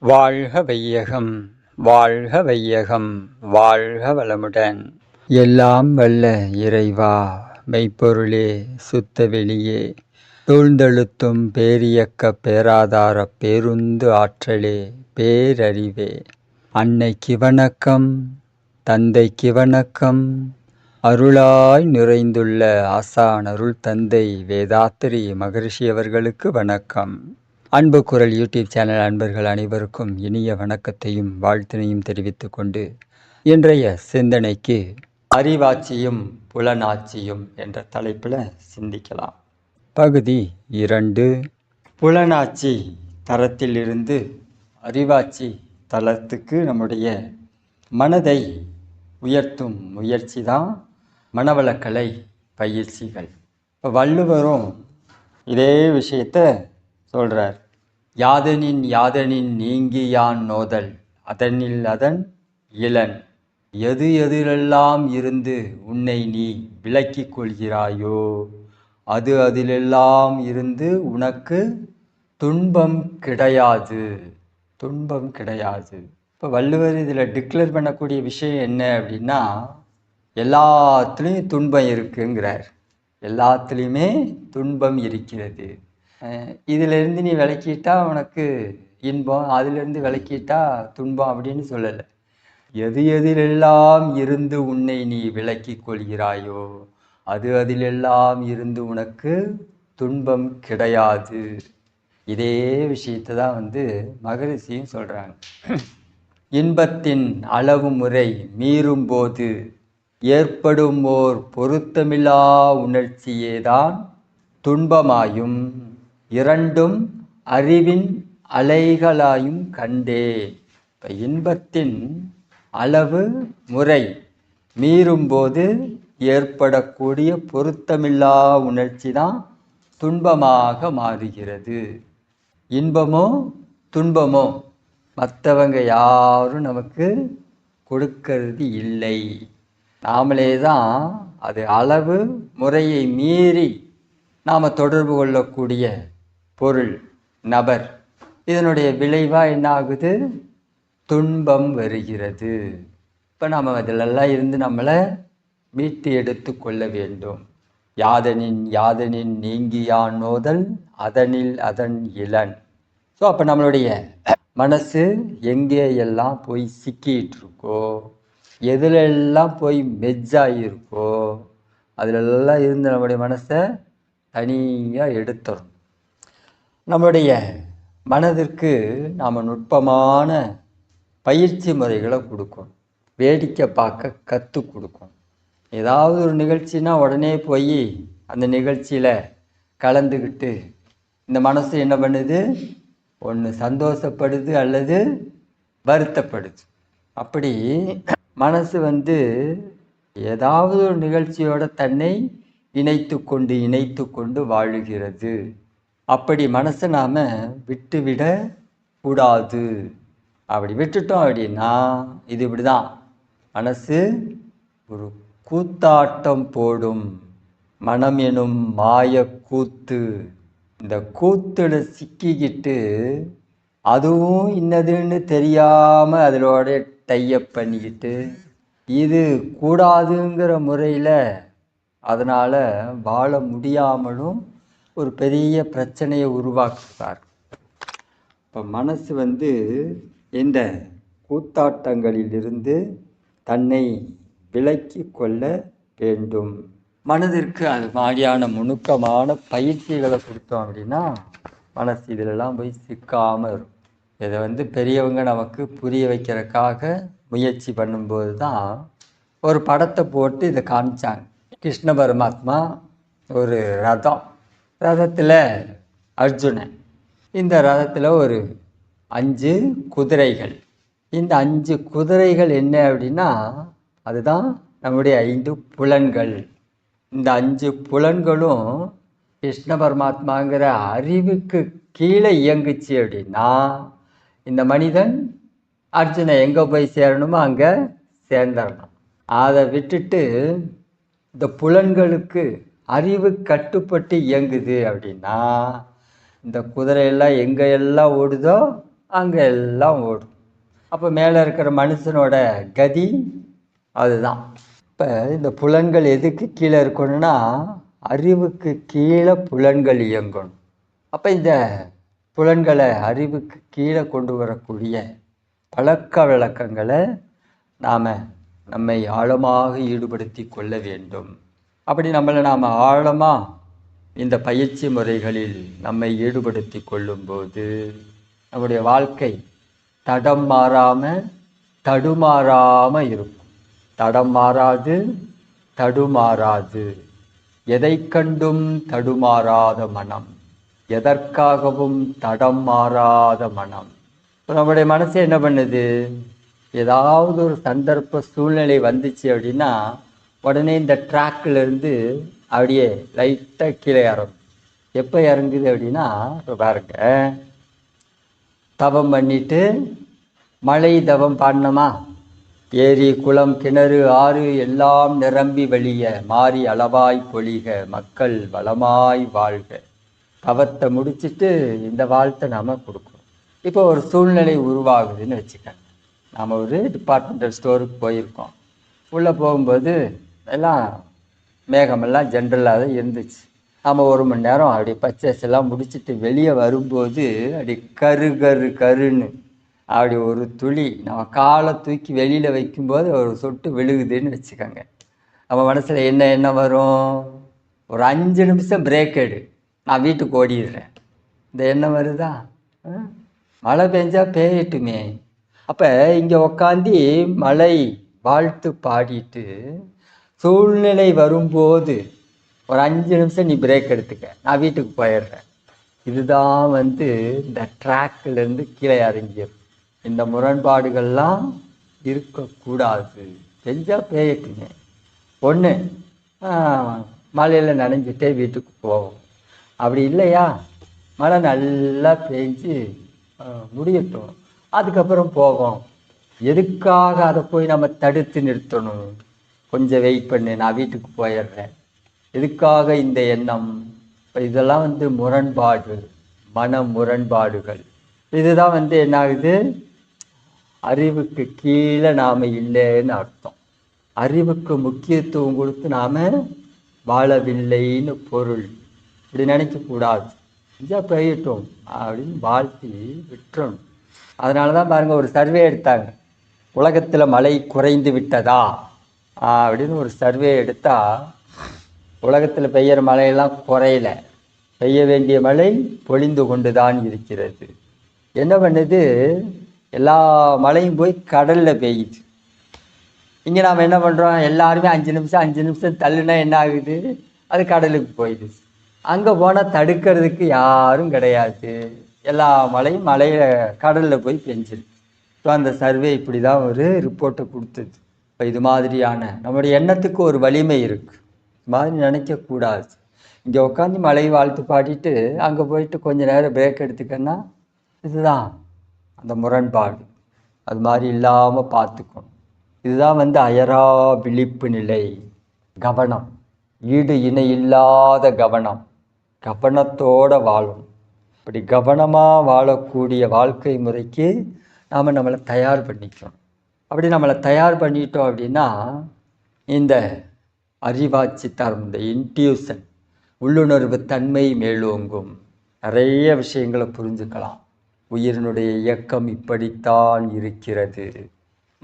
வாழ்க வையகம் வாழ்க வையகம் வாழ்க வளமுடன். எல்லாம் வல்ல இறைவா மெய்ப்பொருளே சுத்த வெளியே. தூழ்ந்தெழுத்தும் பேரியக்க பேராதார பேருந்து ஆற்றலே பேரறிவே. அன்னைக்கு வணக்கம் தந்தைக்கு வணக்கம். அருளாய் நிறைந்துள்ள ஆசான் அருள் தந்தை வேதாத்திரி மகரிஷி அவர்களுக்கு வணக்கம். அன்பு குரல் யூடியூப் சேனல் அன்பர்கள் அனைவருக்கும் இனிய வணக்கத்தையும் வாழ்த்தினையும் தெரிவித்துக் கொண்டு இன்றைய சிந்தனைக்கு அறிவாட்சியும் புலனாட்சியும் என்ற தலைப்பில் சிந்திக்கலாம். பகுதி இரண்டு. புலனாட்சி தரத்திலிருந்து அறிவாட்சி தளத்துக்கு நம்முடைய மனதை உயர்த்தும் முயற்சி தான் மனவளக்கலை பயிற்சிகள். இப்போ வள்ளுவரும் இதே விஷயத்த சொல்கிறார் யாதனின் யாதனின் நீங்கி யான் நோதல்? அதனில் அதன் இளன். எது எதிலெல்லாம் இருந்து உன்னை நீ விலக்கிக் கொள்கிறாயோ அது அதிலெல்லாம் இருந்து உனக்கு துன்பம் கிடையாது. துன்பம் கிடையாது. இப்போ வள்ளுவர் இதில் டிக்ளேர் பண்ணக்கூடிய விஷயம் என்ன அப்படின்னா எல்லாத்துலேயும் துன்பம் இருக்குங்கிறார். எல்லாத்துலேயுமே துன்பம் இருக்கிறது. இதிலிருந்து நீ விளக்கிட்டா உனக்கு இன்பம் அதிலிருந்து விளக்கிட்டா துன்பம் அப்படின்னு சொல்லலை. எது எதிலெல்லாம் இருந்து உன்னை நீ விலக்கி கொள்கிறாயோ அது அதிலெல்லாம் இருந்து உனக்கு துன்பம் கிடையாது. இதே விஷயத்தை தான் வந்து மகரிஷியும் சொல்கிறாங்க இன்பத்தின் அளவு முறை மீறும்போது ஏற்படும் ஓர் பொருத்தமில்லா உணர்ச்சியே தான் துன்பமாயும். இரண்டும் அறிவின் அலைகளாயும் கண்டே. இப்போ இன்பத்தின் அளவு முறை மீறும்போது ஏற்படக்கூடிய பொருத்தமில்லா உணர்ச்சி தான் துன்பமாக மாறுகிறது. இன்பமோ துன்பமோ மற்றவங்க யாரும் நமக்கு கொடுக்கறது இல்லை. நாமளே தான் அது அளவு முறையை மீறி நாம் தொடர்பு கொள்ளக்கூடிய பொருள் நபர். இதனுடைய விளைவாக என்ன ஆகுது துன்பம் வருகிறது. இப்போ நாம் அதிலெல்லாம் இருந்து நம்மளை மீட்டு எடுத்து கொள்ள வேண்டும். யாதனின் யாதனின் நீங்கியான் நோதல் அதனில் அதன் இளன். ஸோ அப்போ நம்மளுடைய மனசு எங்கே எல்லாம் போய் சிக்கிட்டு இருக்கோ? எதுலெல்லாம் போய் மெஜ்ஜாகிருக்கோ அதிலெல்லாம் இருந்து நம்முடைய மனசை தனியாக எடுத்துடணும். நம்முடைய மனதிற்கு நாம் நுட்பமான பயிற்சி முறைகளை கொடுக்கணும். வேடிக்கை பார்க்க கற்றுக் கொடுக்கணும். ஏதாவது ஒரு நிகழ்ச்சினா உடனே போய் அந்த நிகழ்ச்சியில் கலந்துக்கிட்டு இந்த மனசு என்ன பண்ணுது? ஒன்று சந்தோஷப்படுது அல்லது வருத்தப்படுது. அப்படி மனசு வந்து ஏதாவது ஒரு நிகழ்ச்சியோட தன்னை இணைத்து கொண்டு இணைத்து கொண்டு வாழுகிறது. அப்படி மனசை நாம் விட்டுவிட கூடாது. அப்படி விட்டுட்டோம் அப்படின்னா இது இப்படி தான் மனசு ஒரு கூத்தாட்டம் போடும். மனம் எனும் மாய கூத்து. இந்த கூத்துல சிக்கிக்கிட்டு அதுவும் இன்னதுன்னு தெரியாமல் அதிலோட டையப் பண்ணிக்கிட்டு இது கூடாதுங்கிற முறையில் அதனால் வாழ முடியாமலும் ஒரு பெரிய பிரச்சனையை உருவாக்குகிறார். இப்போ மனசு வந்து இந்த கூத்தாட்டங்களிலிருந்து தன்னை விலக்கி கொள்ள வேண்டும். மனதிற்கு அது மாதிரியான நுணுக்கமான பயிற்சிகளை கொடுத்தோம் அப்படின்னா மனசு இதிலெல்லாம் போய் சிக்காமல் இருக்கும் இதை வந்து பெரியவங்க நமக்கு புரிய வைக்கிறதுக்காக முயற்சி பண்ணும்போது தான் ஒரு படத்தை போட்டு இதை காமிச்சாங்க. கிருஷ்ண பரமாத்மா ஒரு ரதம். ரதத்தில் அர்ஜுனன். இந்த ரதத்தில் ஒரு அஞ்சு குதிரைகள். இந்த அஞ்சு குதிரைகள் என்ன அப்படின்னா அதுதான் நம்முடைய ஐந்து புலன்கள். இந்த அஞ்சு புலன்களும் கிருஷ்ண பரமாத்மாங்கிற அறிவுக்கு கீழே இயங்குச்சு அப்படின்னா இந்த மனிதன் அர்ஜுனை எங்கே போய் சேரணுமோ அங்கே சேர்ந்துடணும் அதை விட்டுட்டு இந்த புலன்களுக்கு அறிவு கட்டுப்பட்டு இயங்குது அப்படின்னா இந்த குதிரையெல்லாம் எங்கே எல்லாம் ஓடுதோ அங்கே எல்லாம் ஓடும். அப்போ மேலே இருக்கிற மனுஷனோட கதி அதுதான். இப்போ இந்த புலன்கள் எதுக்கு கீழே இருக்கணும்னா அறிவுக்கு கீழே புலன்கள் இயங்கணும். அப்போ இந்த புலன்களை அறிவுக்கு கீழே கொண்டு வரக்கூடிய பழக்க வழக்கங்களை நாம் நம்மை ஆழமாக ஈடுபடுத்தி கொள்ள வேண்டும். அப்படி நம்மளை நாம் ஆழமாக இந்த பயிற்சி முறைகளில் நம்மை ஈடுபடுத்தி கொள்ளும்போது நம்முடைய வாழ்க்கை தடம் மாறாமல் தடுமாறாமல் இருக்கும். தடம் மாறாது தடுமாறாது. எதை கண்டும் தடுமாறாத மனம். எதற்காகவும் தடம் மாறாத மனம். இப்போ நம்முடைய மனசு என்ன பண்ணுது? ஏதாவது ஒரு சந்தர்ப்ப சூழ்நிலை வந்துச்சு அப்படின்னா உடனே இந்த ட்ராக்ல இருந்து அப்படியே லைட்டாக கீழே இறங்கும். எப்போ இறங்குது அப்படின்னா இப்போ பாருங்க. தவம் பண்ணிட்டு மழை தவம் பாடினோமா ஏரி குளம் கிணறு ஆறு எல்லாம் நிரம்பி வழிய மாறி அளவாய் பொழிக மக்கள் வளமாய் வாழ்க. தவத்தை முடிச்சிட்டு இந்த வாழ்த்தை நாம கொடுக்கணும். இப்போ ஒரு சூழ்நிலை உருவாகுதுன்னு வச்சுக்கோங்க. நாம் ஒரு டிபார்ட்மெண்டல் ஸ்டோருக்கு போயிருக்கோம். உள்ளே போகும்போது எல்லாம் மேகமெல்லாம் ஜென்ரலாக தான் இருந்துச்சு. நம்ம ஒரு மணி நேரம் அப்படி பர்ச்சேஸ் எல்லாம் முடிச்சுட்டு வெளியே வரும்போது அப்படி கரு கரு கருன்னு அப்படி ஒரு துளி நம்ம காலை தூக்கி வெளியில் வைக்கும்போது ஒரு சொட்டு விழுகுதுன்னு வச்சுக்கோங்க. நம்ம மனசில் என்ன என்ன வரும்? ஒரு அஞ்சு நிமிஷம் பிரேக் எடு. நான் வீட்டுக்கு ஓடிடுறேன். இந்த எண்ணம் வருதா? மழை பெஞ்சா பெய்யட்டுமே. அப்போ இங்கே உக்காந்து மழை வாழ்த்து பாடிட்டு சூழ்நிலை வரும்போது ஒரு அஞ்சு நிமிஷம் நீ பிரேக் எடுத்துக்க. நான் வீட்டுக்கு போயிடுறேன். இதுதான் வந்து இந்த ட்ராக்ல கீழே இறங்கியது. இந்த முரண்பாடுகள்லாம் இருக்கக்கூடாது. செஞ்சால் பெய்யட்டுங்க ஒன்று மழையில் நனைஞ்சிட்டே வீட்டுக்கு போவோம். அப்படி இல்லையா? மழை நல்லா பெஞ்சு முடியட்டும். அதுக்கப்புறம் போவோம். எதுக்காக அதை போய் நம்ம தடுத்து நிறுத்தணும்? கொஞ்சம் வெயிட் பண்ணு நான் வீட்டுக்கு போயிடுறேன். எதுக்காக இந்த எண்ணம்? இப்போ இதெல்லாம் வந்து முரண்பாடு மன முரண்பாடுகள். இதுதான் வந்து என்ன ஆகுது? அறிவுக்கு கீழே நாம் இல்லைன்னு அர்த்தம். அறிவுக்கு முக்கியத்துவம் கொடுத்து நாம் வாழவில்லைன்னு பொருள். இப்படி நினைக்கக்கூடாது இதாக பெய்யட்டும் அப்படின்னு வாழ்த்தி விட்டுறணும். அதனால தான் பாருங்கள் ஒரு சர்வே எடுத்தாங்க. உலகத்தில் மழை குறைந்து விட்டதா? அப்படின்னு ஒரு சர்வே எடுத்தால் உலகத்தில் பெய்கிற மழையெல்லாம் குறையல. பெய்ய வேண்டிய மழை பொழிந்து கொண்டு தான் இருக்கிறது. என்ன பண்ணுது? எல்லா மழையும் போய் கடலில் பெய்யுது. இங்கே நாம் என்ன பண்ணுறோம் எல்லாருமே அஞ்சு நிமிஷம் அஞ்சு நிமிஷம் தள்ளுனா என்ன ஆகுது? அது கடலுக்கு போயிடுது. அங்கே போனால் தடுக்கிறதுக்கு யாரும் கிடையாது. எல்லா மழையும் மலையில் கடலில் போய் பெஞ்சிருக்கு. ஸோ அந்த சர்வே இப்படி தான் ஒரு ரிப்போர்ட்டை கொடுத்தது. இப்போ இது மாதிரியான நம்முடைய எண்ணத்துக்கு ஒரு வலிமை இருக்குது இது மாதிரி நினைக்கக்கூடாது இங்கே உட்காந்து மழை வாழ்த்து பாடிட்டு அங்கே போயிட்டு கொஞ்ச நேரம் பிரேக் எடுத்துக்கன்னா இதுதான் அந்த முரண்பாடு. அது மாதிரி இல்லாமல் பார்த்துக்கணும். இதுதான் வந்து அயரா விழிப்பு நிலை கவனம். ஈடு இணை இல்லாத கவனம். கவனத்தோட வாழும். இப்படி கவனமாக வாழக்கூடிய வாழ்க்கை முறைக்கு நாம் நம்மளை தயார் பண்ணிக்கணும். அப்படி நம்மளை தயார் பண்ணிட்டோம் அப்படின்னா இந்த அறிவாட்சி தரம் இந்த இன்ட்யூஷன் உள்ளுணர்வு தன்மை மேலோங்கும். நிறைய விஷயங்களை புரிஞ்சுக்கலாம். உயிரினுடைய இயக்கம் இப்படித்தான் இருக்கிறது.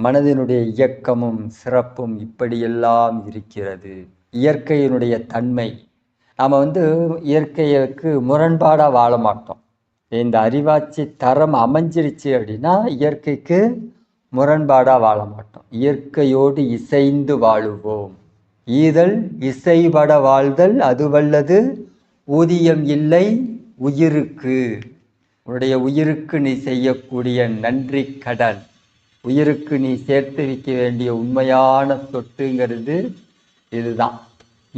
மனதினுடைய இயக்கமும் சிறப்பும் இப்படியெல்லாம் இருக்கிறது. இயற்கையினுடைய தன்மை. நாம் வந்து இயற்கைக்கு முரண்பாடாக வாழ மாட்டோம். இந்த அறிவாட்சி தரம் அமைஞ்சிருச்சு அப்படின்னா இயற்கைக்கு முரண்பாடாக வாழ மாட்டோம். இயற்கையோடு இசைந்து வாழுவோம். ஈதல் இசைபட வாழ்தல் அதுவல்லது ஊதியம் இல்லை உயிருக்கு. உன்னுடைய உயிருக்கு நீ செய்யக்கூடிய நன்றி கடன் உயிருக்கு நீ சேர்த்து வைக்க வேண்டிய உண்மையான சொட்டுங்கிறது இதுதான்.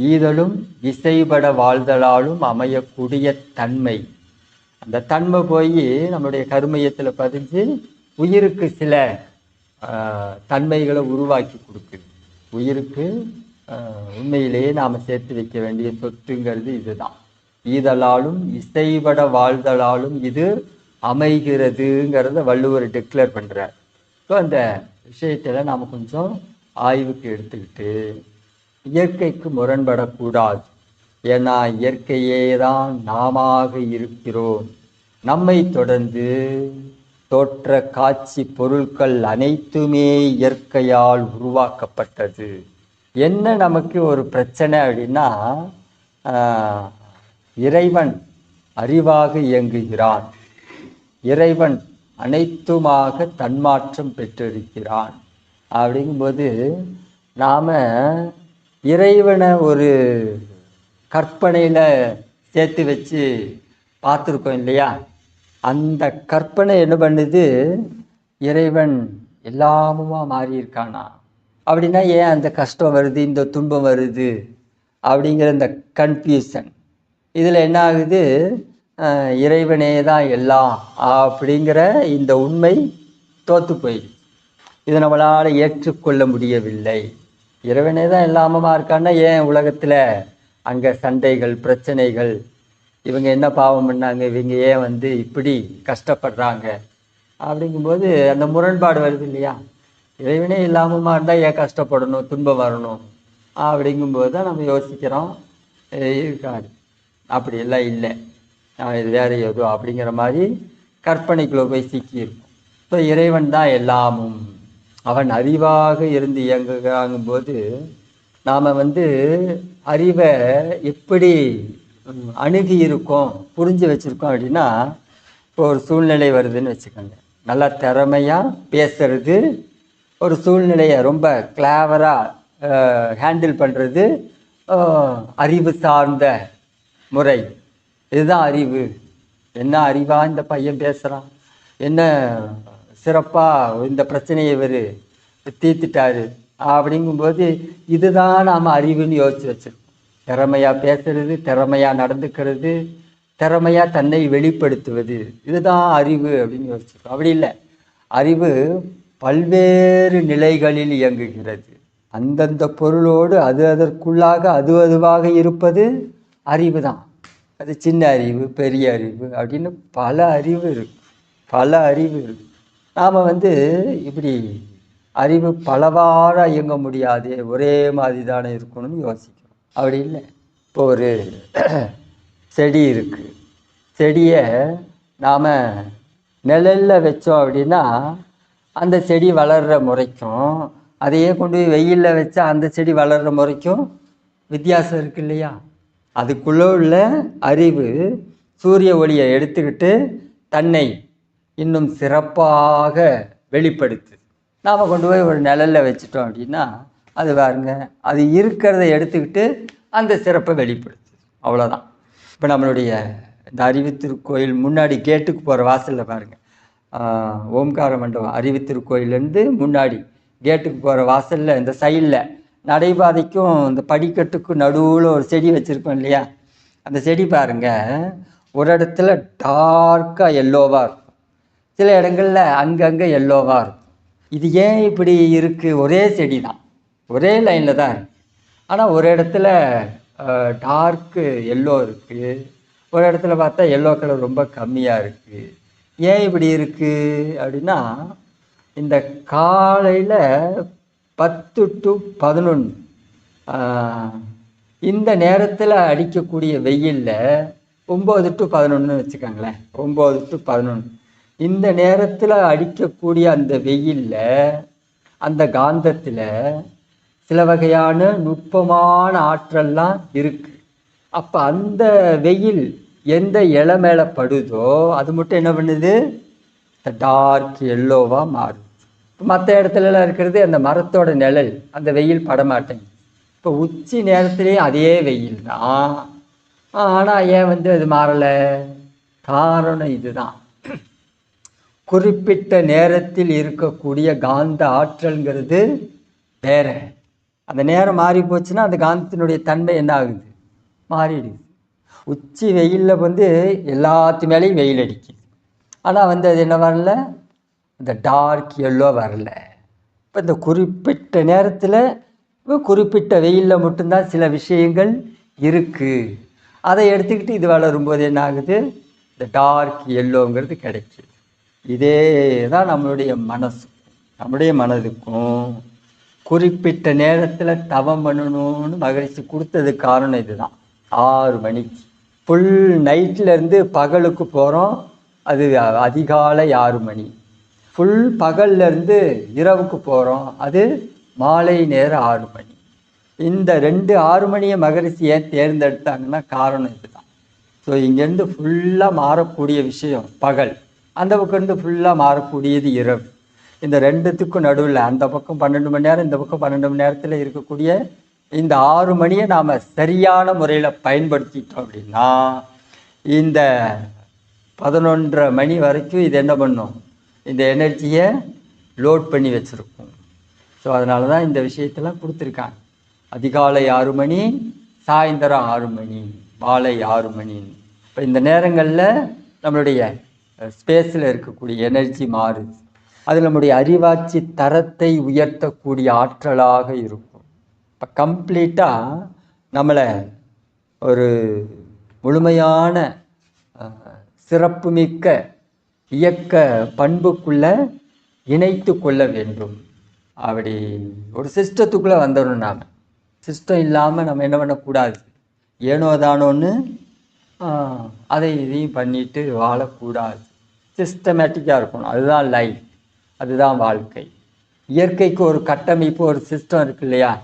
ஈதலும் இசைபட வாழ்தலாலும் அமையக்கூடிய தன்மை. அந்த தன்மை போய் நம்முடைய கருமையத்தில் பதிஞ்சு உயிருக்கு சில. தன்மைகளை உருவாக்கி கொடுக்குது. உயிருக்கு உண்மையிலேயே நாம் சேர்த்து வைக்க வேண்டிய சொத்துங்கிறது இதுதான். ஈதலாலும் இசைவட வாழ்தலாலும் இது அமைகிறதுங்கிறத வள்ளுவர் டிக்ளேர் பண்ணுறார் ஸோ அந்த விஷயத்தில் நாம் கொஞ்சம் ஆய்வுக்கு எடுத்துக்கிட்டு இயற்கைக்கு முரண்படக்கூடாது. ஏன்னா இயற்கையே தான் நாமாக இருக்கிறோம். நம்மை தொடர்ந்து தோற்ற காட்சி பொருட்கள் அனைத்துமே இயற்கையால் உருவாக்கப்பட்டது. என்ன நமக்கு ஒரு பிரச்சனை அப்படின்னா இறைவன் அறிவாக இயங்குகிறான். இறைவன் அனைத்துமாக தன்மாற்றம் பெற்றிருக்கிறான். அப்படிங்கும்போது நாம் இறைவனை ஒரு கற்பனையில் சேர்த்து வச்சு பார்த்துருக்கோம் இல்லையா? அந்த கற்பனை என்ன பண்ணுது? இறைவன் எல்லாமுமா மாறியிருக்கானா? அப்படின்னா ஏன் அந்த கஷ்டம் வருது இந்த துன்பம் வருது அப்படிங்கிற இந்த கன்ஃபியூஷன் இதில் என்ன ஆகுது? இறைவனே தான் எல்லாம் அப்படிங்கிற இந்த உண்மை தோத்து போயிடுது. இதை நம்மளால் ஏற்றுக்கொள்ள முடியவில்லை. இறைவனே தான் எல்லாமமா இருக்கான்னா ஏன் உலகத்தில் அங்கே சண்டைகள் பிரச்சனைகள் இவங்க என்ன பாவம் பண்ணாங்க? இவங்க ஏன் வந்து இப்படி கஷ்டப்படுறாங்க? அப்படிங்கும்போது அந்த முரண்பாடு வருது இல்லையா? இறைவனே இல்லாமமா இருந்தால் ஏன் கஷ்டப்படணும்? துன்பம் வரணும்? அப்படிங்கும்போது தான் நம்ம யோசிக்கிறோம். இருக்காது. அப்படி எல்லாம் இல்லை. நான் இது வேற ஏதோ அப்படிங்கிற மாதிரி கற்பனைக்குள்ளே போய் சிக்கியிருக்கும். இப்போ இறைவன் தான் எல்லாமும். அவன் அறிவாக இருந்து இயங்குகிறாங்கும்போது நாம் வந்து அறிவை எப்படி அணுகி இருக்கோம் புரிஞ்சு வச்சுருக்கோம் அப்படின்னா இப்போ ஒரு சூழ்நிலை வருதுன்னு வச்சுக்கோங்க. நல்லா திறமையாக பேசுறது ஒரு சூழ்நிலையை ரொம்ப கிளாவராக ஹேண்டில் பண்ணுறது அறிவு சார்ந்த முறை. இதுதான் அறிவு. என்ன அறிவாக இந்த பையன் பேசுகிறான் என்ன சிறப்பாக இந்த பிரச்சனையை இவர் தீர்த்துட்டாரு? அப்படிங்கும்போது இதுதான் நாம் அறிவுன்னு யோசிச்சு வச்சிருக்கோம். திறமையாக பேசுறது திறமையாக நடந்துக்கிறது திறமையாக தன்னை வெளிப்படுத்துவது. இதுதான் அறிவு அப்படின்னு யோசிச்சிருக்கோம். அப்படி இல்லை. அறிவு பல்வேறு நிலைகளில் இயங்குகிறது. அந்தந்த பொருளோடு அது அதற்குள்ளாக அது அதுவாக இருப்பது அறிவு தான். அது சின்ன அறிவு பெரிய அறிவு அப்படின்னு பல அறிவு இருக்கு. பல அறிவு இருக்கு. நாம் வந்து இப்படி அறிவு பலவாறாக இயங்க முடியாது ஒரே மாதிரி தானே இருக்கணும்னு யோசிக்கிறோம். அப்படி இல்லை. இப்போ ஒரு செடி இருக்குது செடியை நாம் நிழல்ல வச்சோம் அப்படின்னா அந்த செடி வளர்கிற முறைக்கும் அதையே கொண்டு போய் வெயிலில் வச்சா அந்த செடி வளர்கிற முறைக்கும் வித்தியாசம் இருக்கு இல்லையா? அதுக்குள்ளே உள்ள அறிவு சூரிய ஒளியை எடுத்துக்கிட்டு தன்னை இன்னும் சிறப்பாக வெளிப்படுத்துது. நாம் கொண்டு போய் ஒரு நிழலில் வச்சிட்டோம் அப்படின்னா அது பாருங்க அது இருக்கிறத எடுத்துக்கிட்டு அந்த சிறப்பை வெளிப்படுத்துது. அவ்வளோதான் இப்போ நம்மளுடைய இந்த அறிவித்திருக்கோயில் முன்னாடி கேட்டுக்கு போகிற வாசலில் பாருங்கள் ஓம்கார மண்டபம் அறிவித்திருக்கோயிலேருந்து முன்னாடி கேட்டுக்கு போகிற வாசலில் இந்த சைடில் நடைபாதைக்கும் இந்த படிக்கட்டுக்கும் நடுவில் ஒரு செடி வச்சுருக்கோம் இல்லையா? அந்த செடி பாருங்க ஒரு இடத்துல டார்க்காக எல்லோவாக இருக்கும். சில இடங்களில் அங்கங்கே எல்லோவாக இருக்கும். இது ஏன் இப்படி இருக்குது ஒரே செடி தான் ஒரே லைனில் தான் இருக்குது ஆனால் ஒரு இடத்துல டார்க்கு எல்லோ இருக்குது ஒரு இடத்துல பார்த்தா எல்லோ கலர் ரொம்ப கம்மியாக இருக்குது ஏன் இப்படி இருக்குது அப்படின்னா இந்த காலையில் பத்து டு பதினொன்று இந்த நேரத்தில் அடிக்கக்கூடிய வெயிலில் ஒம்பது டு பதினொன்று வச்சுக்கோங்களேன். ஒம்பது டு பதினொன்று இந்த நேரத்தில் அடிக்கக்கூடிய அந்த வெயிலில் அந்த காந்தத்தில் சில வகையான நுட்பமான ஆற்றல்லாம் இருக்கு. அப்போ அந்த வெயில் எந்த இலை மேலே படுதோ அது மட்டும் என்ன பண்ணுது? டார்க் எல்லோவாக மாறுது மற்ற இடத்துலலாம் இருக்கிறது அந்த மரத்தோட நிழல் அந்த வெயில் படமாட்டேங்குது. இப்போ உச்சி நேரத்துலேயும் அதே வெயில் தான் ஆனால் ஏன் வந்து அது மாறலை? காரணம் இதுதான். குறிப்பிட்ட நேரத்தில் இருக்கக்கூடிய காந்த ஆற்றல்ங்கிறது வேற. அந்த நேரம் மாறி போச்சுன்னா அந்த காந்தத்தினுடைய தன்மை என்ன ஆகுது? மாறிடுது. உச்சி வெயிலில் வந்து எல்லாத்து மேலேயும் வெயில் அடிக்குது. ஆனால் வந்து அது என்ன வரல? இந்த டார்க் எல்லோ வரல. இப்போ இந்த குறிப்பிட்ட நேரத்தில் குறிப்பிட்ட வெயிலில் மட்டும்தான் சில விஷயங்கள் இருக்குது அதை எடுத்துக்கிட்டு இது வளரும்போது என்ன ஆகுது? இந்த டார்க் எல்லோங்கிறது கிடைக்கிது. இதே தான் நம்மளுடைய மனசு நம்முடைய மனதுக்கும் குறிப்பிட்ட நேரத்தில் தவம் பண்ணணும்னு மகிழ்ச்சி கொடுத்தது காரணம் இதுதான். ஆறு மணிக்கு ஃபுல் நைட்லேருந்து பகலுக்கு போகிறோம் அது அதிகாலை ஆறு மணி. ஃபுல் பகல்லேருந்து இரவுக்கு போகிறோம் அது மாலை நேரம் ஆறு மணி. இந்த ரெண்டு ஆறு மணியை மகரிஷி ஏன் தேர்ந்தெடுத்தாங்கன்னா காரணம் இதுதான். ஸோ இங்கேருந்து ஃபுல்லாக மாறக்கூடிய விஷயம் பகல். அந்த பக்கம் இருந்து ஃபுல்லாக மாறக்கூடியது இரவு. இந்த ரெண்டுத்துக்கும் நடுவில் அந்த பக்கம் பன்னெண்டு மணி நேரம் இந்த பக்கம் பன்னெண்டு மணி நேரத்தில் இருக்கக்கூடிய இந்த ஆறு மணியை நாம் சரியான முறையில் பயன்படுத்திட்டோம் அப்படின்னா இந்த பதினொன்றரை மணி வரைக்கும் இது என்ன பண்ணும்? இந்த எனர்ஜியை லோட் பண்ணி வச்சுருக்கும். ஸோ அதனால தான் இந்த விஷயத்தெல்லாம் கொடுத்துருக்காங்க. அதிகாலை ஆறு மணி சாயந்தரம் ஆறு மணி மாலை ஆறு மணி. இப்போ இந்த நேரங்களில் நம்மளுடைய ஸ்பேஸில் இருக்கக்கூடிய எனர்ஜி மாறுது. அது நம்முடைய அறிவாட்சி தரத்தை உயர்த்தக்கூடிய ஆற்றலாக இருக்கும். இப்போ கம்ப்ளீட்டாக நம்மளை ஒரு முழுமையான சிறப்புமிக்க இயக்க பண்புக்குள்ள இணைத்து கொள்ள வேண்டும். அப்படி ஒரு சிஸ்டத்துக்குள்ளே வந்துடணும் நாம். சிஸ்டம் இல்லாமல் நம்ம என்ன பண்ணக்கூடாது? ஏனோ தானோன்னு அதை இதையும் பண்ணிட்டு வாழக்கூடாது. சிஸ்டமேட்டிக்காக இருக்கணும். அதுதான் லைஃப் அதுதான் வாழ்க்கை. இயற்கைக்கு ஒரு கட்டமைப்பு ஒரு சிஸ்டம் இருக்கு இல்லையா?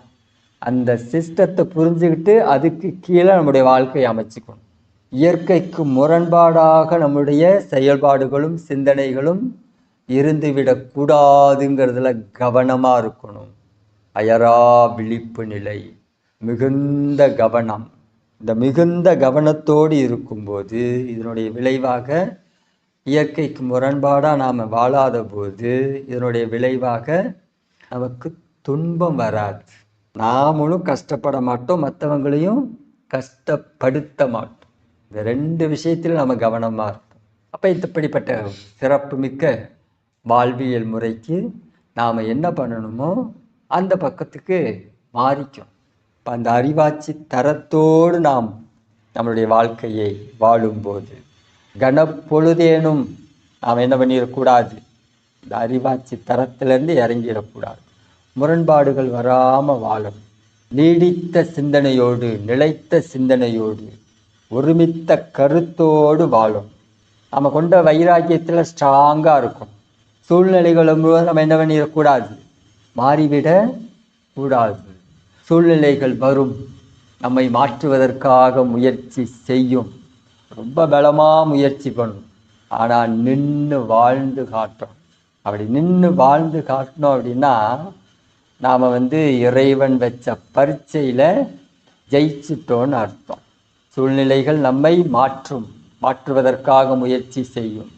அந்த சிஸ்டத்தை புரிஞ்சுக்கிட்டு அதுக்கு கீழே நம்முடைய வாழ்க்கையை அமைச்சுக்கணும். இயற்கைக்கு முரண்பாடாக நம்முடைய செயல்பாடுகளும் சிந்தனைகளும் இருந்துவிடக்கூடாதுங்கிறதுல கவனமாக இருக்கணும். அயரா விழிப்பு நிலை மிகுந்த கவனம். இந்த மிகுந்த கவனத்தோடு இருக்கும்போது இதனுடைய விளைவாக இயற்கைக்கு முரண்பாடாக நாம் வாழாத போது இதனுடைய விளைவாக நமக்கு துன்பம் வராது. நாமளும் கஷ்டப்பட மாட்டோம் மற்றவங்களையும் கஷ்டப்படுத்த மாட்டோம். இந்த ரெண்டு விஷயத்திலும் நம்ம கவனமாக இருப்போம். அப்போ இப்படிப்பட்ட சிறப்புமிக்க வாழ்வியல் முறைக்கு நாம் என்ன பண்ணணுமோ அந்த பக்கத்துக்கு மாறிக்கும் இப்போ அந்த அறிவாட்சி தரத்தோடு நாம் நம்மளுடைய வாழ்க்கையை வாழும்போது கனப்பொழுதேனும் நாம் என்ன பண்ணிடக்கூடாது? இந்த அறிவாட்சி தரத்திலேருந்து இறங்கிடக்கூடாது. முரண்பாடுகள் வராமல் வாழும். நீடித்த சிந்தனையோடு நிலைத்த சிந்தனையோடு ஒருமித்த கருத்தோடு வாழும். நம்ம கொண்ட வைராக்கியத்தில் ஸ்ட்ராங்காக இருக்கும். சூழ்நிலைகளும் நம்ம என்ன பண்ணிடக்கூடாது? மாறிவிட கூடாது. சூழ்நிலைகள் வரும். நம்மை மாற்றுவதற்காக முயற்சி செய்யும். ரொம்ப பலமாக முயற்சி பண்ணும். ஆனால் நின்று வாழ்ந்து காட்டணும். அப்படி நின்று வாழ்ந்து காட்டணும் அப்படின்னா நாம் வந்து இறைவன் வச்ச பரீட்சையில் ஜெயிச்சிட்டோன்னு அர்த்தம். சூழ்நிலைகள் நம்மை மாற்றும் மாற்றுவதற்காக முயற்சி செய்யும்.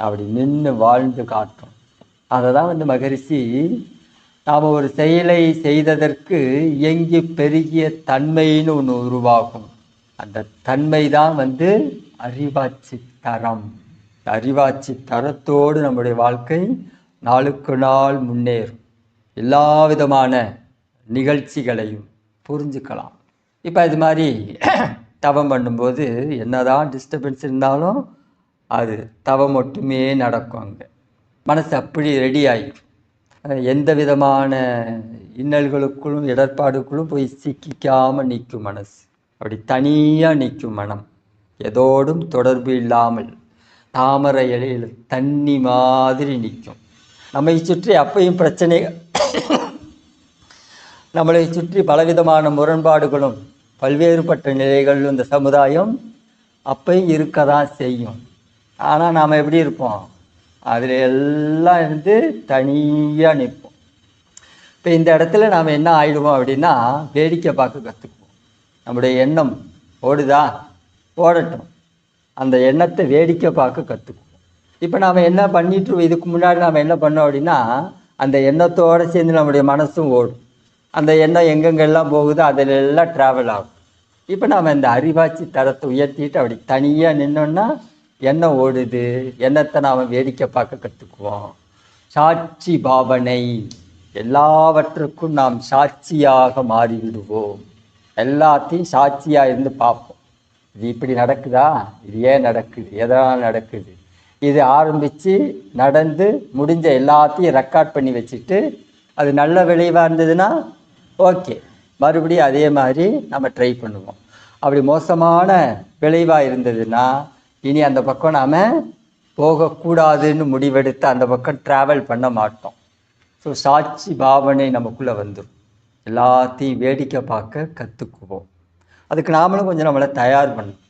அப்படி நின்று வாழ்ந்து காட்டும் அதை தான் வந்து மகரிஷி நாம் ஒரு செயலை செய்ததற்கு இயங்கி பெருகிய தன்மைன்னு ஒன்று உருவாகும். அந்த தன்மை தான் வந்து அறிவாட்சி தரம் அறிவாட்சி தரத்தோடு நம்முடைய வாழ்க்கை நாளுக்கு நாள் முன்னேறும். எல்லா விதமான நிகழ்ச்சிகளையும் புரிஞ்சுக்கலாம். இப்போ இது மாதிரி தவம் பண்ணும்போது என்னதான் டிஸ்டர்பன்ஸ் இருந்தாலும் அது தவம் மட்டுமே நடக்கும் அங்கே. மனசு அப்படி ரெடி ஆகிடும் எந்த விதமான இன்னல்களுக்குள்ளும் இடர்பாடுக்குள்ளும் போய் சிக்கிக்காமல் நிற்கும் மனசு. அப்படி தனியாக நிற்கும் மனம். எதோடும் தொடர்பு இல்லாமல் தாமரை இலையில் தண்ணி மாதிரி நிற்கும். நம்மை சுற்றி அப்பையும் பிரச்சனை. நம்மளை சுற்றி பலவிதமான முரண்பாடுகளும் பல்வேறுபட்ட நிலைகளில் இந்த சமுதாயம் அப்பையும் இருக்க தான் செய்யும். ஆனால் நாம் எப்படி இருப்போம்? அதில் எல்லாம் இருந்து தனியாக நிற்போம். இப்போ இந்த இடத்துல நாம் என்ன ஆயிடுவோம் அப்படின்னா வேடிக்கை பார்க்க கற்றுக்குவோம் நம்முடைய எண்ணம் ஓடுதா? ஓடட்டும். அந்த எண்ணத்தை வேடிக்கை பார்க்க கற்றுக்குவோம் இப்போ நாம் என்ன பண்ணிட்டு இதுக்கு முன்னாடி நாம் என்ன பண்ணோம் அப்படின்னா அந்த எண்ணத்தோடு சேர்ந்து நம்முடைய மனசும் ஓடும். அந்த எண்ணம் எங்கெங்கெல்லாம் போகுதோ அதில் எல்லாம் ட்ராவல் ஆகும். இப்போ நாம் இந்த அறிவாச்சி தரத்தை உயர்த்திட்டு அப்படி தனியாக நின்னோன்னா எண்ணம் ஓடுது. எண்ணத்தை நாம் வேடிக்கை பார்க்க கற்றுக்குவோம் சாட்சி பாவனை. எல்லாவற்றுக்கும் நாம் சாட்சியாக மாறிவிடுவோம். எல்லாத்தையும் சாட்சியாக இருந்து பார்ப்போம். இது இப்படி நடக்குதா? இது ஏன் நடக்குது? எதனால் நடக்குது? இது ஆரம்பித்து நடந்து முடிஞ்ச எல்லாத்தையும் ரெக்கார்ட் பண்ணி வச்சுட்டு அது நல்ல விளைவாக இருந்ததுன்னா ஓகே மறுபடியும் அதே மாதிரி நம்ம ட்ரை பண்ணுவோம். அப்படி மோசமான விளைவாக இருந்ததுன்னா இனி அந்த பக்கம் நாம் போகக்கூடாதுன்னு முடிவெடுத்து அந்த பக்கம் ட்ராவல் பண்ண மாட்டோம். ஸோ சாட்சி பாவனை நமக்குள்ளே வந்துடும் எல்லாத்தையும் வேடிக்கை பார்க்க கற்றுக்குவோம் அதுக்கு நாமளும் கொஞ்சம் நம்மளை தயார் பண்ணணும்.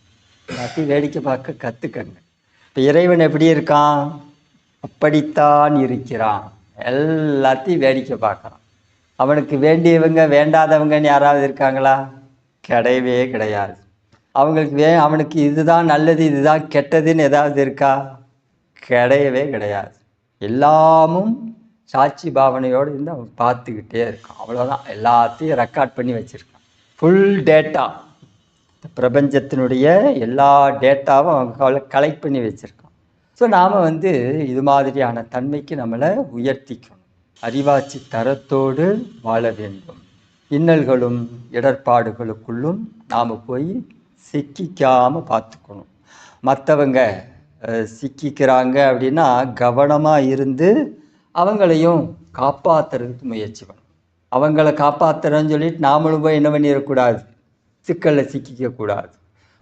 எல்லாத்தையும் வேடிக்கை பார்க்க கற்றுக்கங்க இப்போ இறைவன் எப்படி இருக்கான்? அப்படித்தான் இருக்கிறான். எல்லாத்தையும் வேடிக்கை பார்க்குறான். அவனுக்கு வேண்டியவங்க வேண்டாதவங்கன்னு யாராவது இருக்காங்களா? கிடையவே கிடையாது. அவங்களுக்கு வே அவனுக்கு இதுதான் நல்லது இதுதான் கெட்டதுன்னு ஏதாவது இருக்கா? கிடையவே கிடையாது. எல்லாமும் சாட்சி பாவனையோடு இருந்து அவன் பார்த்துக்கிட்டே இருக்கான். அவ்வளோதான் எல்லாத்தையும் ரெக்கார்ட் பண்ணி வச்சுருக்கான். ஃபுல் டேட்டா இந்த பிரபஞ்சத்தினுடைய எல்லா டேட்டாவும் அவன் கலெக்ட் பண்ணி வச்சுருக்கான். ஸோ நாம் வந்து இது மாதிரியான தன்மைக்கு நம்மளை உயர்த்திக்கணும். அறிவாட்சி தரத்தோடு வாழ வேண்டும். இன்னல்களும் இடர்பாடுகளுக்குள்ளும் நாம் போய் சிக்கிக்காமல் பார்த்துக்கணும். மற்றவங்க சிக்கிக்கிறாங்க அப்படின்னா கவனமாக இருந்து அவங்களையும் காப்பாற்றுறதுக்கு முயற்சி பண்ணணும் அவங்கள காப்பாற்றுறேன்னு சொல்லிட்டு நாமளும் போய் என்ன பண்ணிடக்கூடாது சிக்கலில் சிக்கிக்கக்கூடாது.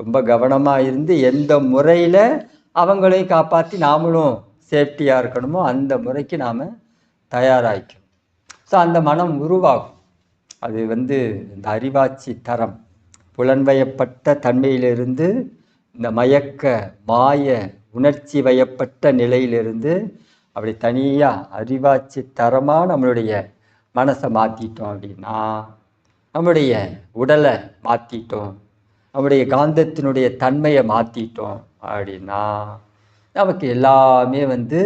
ரொம்ப கவனமாக இருந்து எந்த முறையில் அவங்களையும் காப்பாற்றி நாமளும் சேஃப்டியாக இருக்கணுமோ அந்த முறைக்கு நாம் தயாராகிக்கணும் ஸோ அந்த மனம் உருவாகும். அது வந்து இந்த அறிவாட்சி தரம் புலன்வயப்பட்ட தன்மையிலிருந்து இந்த மயக்க மாய உணர்ச்சி வயப்பட்ட நிலையிலிருந்து அப்படி தனியாக அறிவாட்சி தரமாக நம்மளுடைய மனசை மாற்றிட்டோம் அப்படின்னா நம்முடைய உடலை மாற்றிட்டோம் நம்முடைய காந்தத்தினுடைய தன்மையை மாற்றிட்டோம் அப்படின்னா நமக்கு எல்லாமே வந்து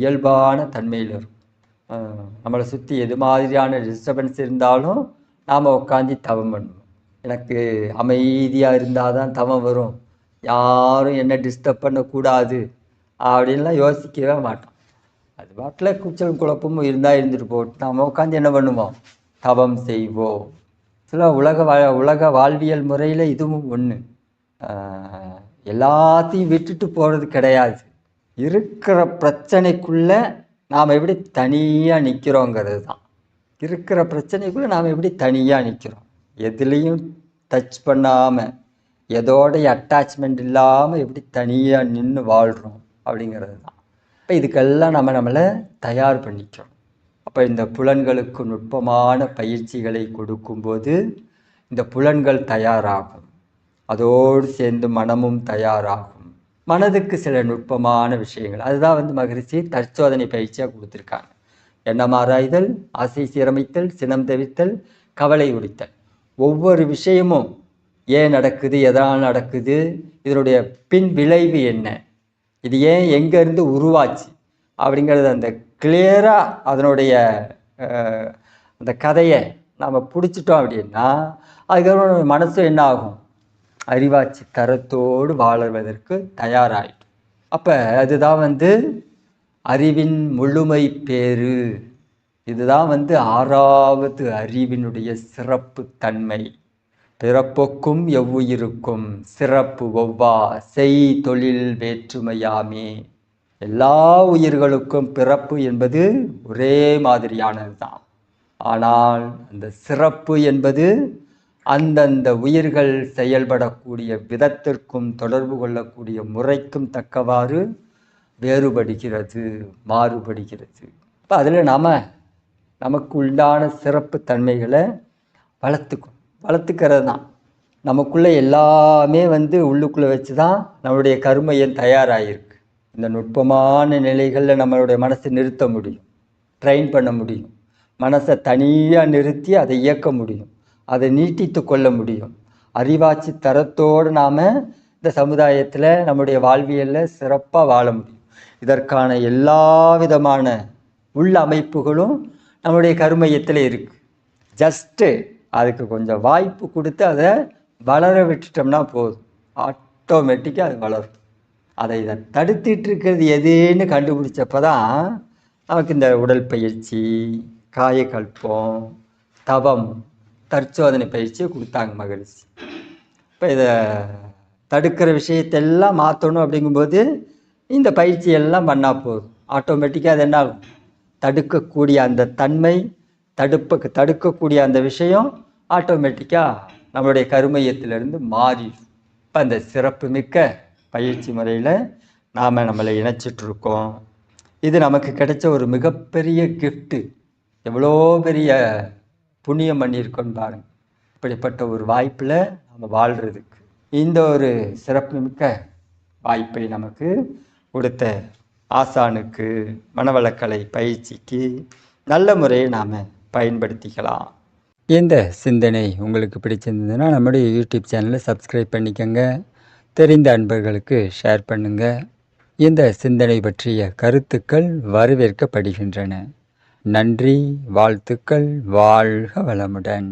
இயல்பான தன்மையில் இருக்கும். நம்மளை சுற்றி எது மாதிரியான டிஸ்டர்பன்ஸ் இருந்தாலும் நாம் உட்காந்து தவம் பண்ணுவோம். எனக்கு அமைதியாக இருந்தால் தான் தவம் வரும். யாரும் என்ன டிஸ்டர்ப் பண்ணக்கூடாது. அப்படின்லாம் யோசிக்கவே மாட்டோம். அது பாட்டில் கூச்சல் குழப்பமும் இருந்தால் இருந்துட்டு போட்டு நாம் உட்காந்து என்ன பண்ணுவோம்? தவம் செய்வோம். சில உலக வா உலக வாழ்வியல் முறையில் இதுவும் ஒன்று எல்லாத்தையும் விட்டுட்டு போகிறது கிடையாது. இருக்கிற பிரச்சனைக்குள்ளே நாம் எப்படி தனியாக நிற்கிறோங்கிறது தான். இருக்கிற பிரச்சனைக்குள்ளே நாம் எப்படி தனியாக நிற்கிறோம் எதுலேயும் டச் பண்ணாமல் எதோடைய அட்டாச்மெண்ட் இல்லாமல் எப்படி தனியாக நின்று வாழ்கிறோம் அப்படிங்கிறது தான் இப்போ இதுக்கெல்லாம் நம்ம நம்மளை தயார் பண்ணிக்கிறோம். அப்போ இந்த புலன்களுக்கு நுட்பமான பயிற்சிகளை கொடுக்கும்போது இந்த புலன்கள் தயாராகும். அதோடு சேர்ந்து மனமும் தயாராகும். மனதுக்கு சில நுட்பமான விஷயங்கள். அதுதான் வந்து மகிழ்ச்சி தற்சோதனை பயிற்சியாக கொடுத்துருக்காங்க. எண்ணம் ஆராய்தல் ஆசை சீரமைத்தல் சினம் தவித்தல் கவலை உடைத்தல் ஒவ்வொரு விஷயமும் ஏன் நடக்குது எதனால் நடக்குது இதனுடைய பின் விளைவு என்ன? இது ஏன் எங்கேருந்து உருவாச்சு? அப்படிங்கிறது அந்த கிளியராக அதனுடைய அந்த கதையை நம்ம பிடிச்சிட்டோம் அப்படின்னா அதுக்கப்புறம் நம்ம மனசு என்ன ஆகும்? அறிவாட்சி கரத்தோடு வாழ்வதற்கு தயாராகிடும் அப்போ அதுதான் வந்து அறிவின் முழுமை பேறு. இதுதான் வந்து ஆறாவது அறிவினுடைய சிறப்பு தன்மை பிறப்புக்கும் எவ்வுயிருக்கும்? சிறப்பு ஒவ்வா செய் தொழில் வேற்றுமையாமே. எல்லா உயிர்களுக்கும் பிறப்பு என்பது ஒரே மாதிரியானது தான் ஆனால் அந்த சிறப்பு என்பது அந்தந்த உயிர்கள் செயல்படக்கூடிய விதத்திற்கும் தொடர்பு கொள்ளக்கூடிய முறைக்கும் தக்கவாறு வேறுபடுகிறது மாறுபடுகிறது. இப்போ அதில் நாம் நமக்கு உண்டான சிறப்பு தன்மைகளை வளர்த்துக்கணும். வளர்த்துக்கிறது தான் நமக்குள்ளே எல்லாமே வந்து உள்ளுக்குள்ளே வச்சு தான் நம்மளுடைய கருமையன் தயாராகிருக்கு இந்த நுட்பமான நிலைகளில் நம்மளுடைய மனசை நிறுத்த முடியும். ட்ரெயின் பண்ண முடியும். மனசை தனியாக நிறுத்தி அதை இயக்க முடியும். அதை நீட்டித்து கொள்ள முடியும். அறிவாட்சி தரத்தோடு நாம் இந்த சமுதாயத்தில் நம்முடைய வாழ்வியலில் சிறப்பாக வாழ முடியும். இதற்கான எல்லா விதமான உள்ள அமைப்புகளும் நம்முடைய கருமையத்தில் இருக்குது ஜஸ்ட்டு அதுக்கு கொஞ்சம் வாய்ப்பு கொடுத்து அதை வளர விட்டுட்டோம்னா போதும். ஆட்டோமேட்டிக்காக அது வளரும். அதை இதை தடுத்துட்டு இருக்கிறது எதுன்னு கண்டுபிடிச்சப்ப தான் நமக்கு இந்த உடல் பயிற்சி காயக்கல்பம் தவம் தற்சோதனை பயிற்சியை கொடுத்தாங்க மகிழ்ச்சி இப்போ இதை தடுக்கிற விஷயத்தெல்லாம் மாற்றணும் அப்படிங்கும்போது இந்த பயிற்சி எல்லாம் பண்ணால் போதும். ஆட்டோமேட்டிக்காக அது என்ன ஆகும்? தடுக்கக்கூடிய அந்த தன்மை தடுப்புக்கு தடுக்கக்கூடிய அந்த விஷயம் ஆட்டோமேட்டிக்காக நம்மளுடைய கருமையத்திலிருந்து மாறி இப்போ அந்த சிறப்பு மிக்க பயிற்சி முறையில் நாம் நம்மளை இணைச்சிட்ருக்கோம். இது நமக்கு கிடைச்ச ஒரு மிகப்பெரிய கிஃப்ட்டு எவ்வளோ பெரிய புண்ணியம் பண்ணியிருக்கோன்னு பாருங்க. இப்படிப்பட்ட ஒரு வாய்ப்பில் நம்ம வாழ்கிறதுக்கு இந்த ஒரு சிறப்புமிக்க வாய்ப்பை நமக்கு கொடுத்த ஆசானுக்கு மனவளக்கலை பயிற்சிக்கு நல்ல முறையை நாம் பயன்படுத்திக்கலாம். இந்த சிந்தனை உங்களுக்கு பிடிச்சிருந்ததுன்னா நம்முடைய யூடியூப் சேனலை சப்ஸ்கிரைப் பண்ணிக்கோங்க. தெரிந்த அன்பர்களுக்கு ஷேர் பண்ணுங்கள் இந்த சிந்தனை பற்றிய கருத்துக்கள் வரவேற்கப்படுகின்றன. நன்றி வாழ்த்துக்கள் வாழ்க வளமுடன்.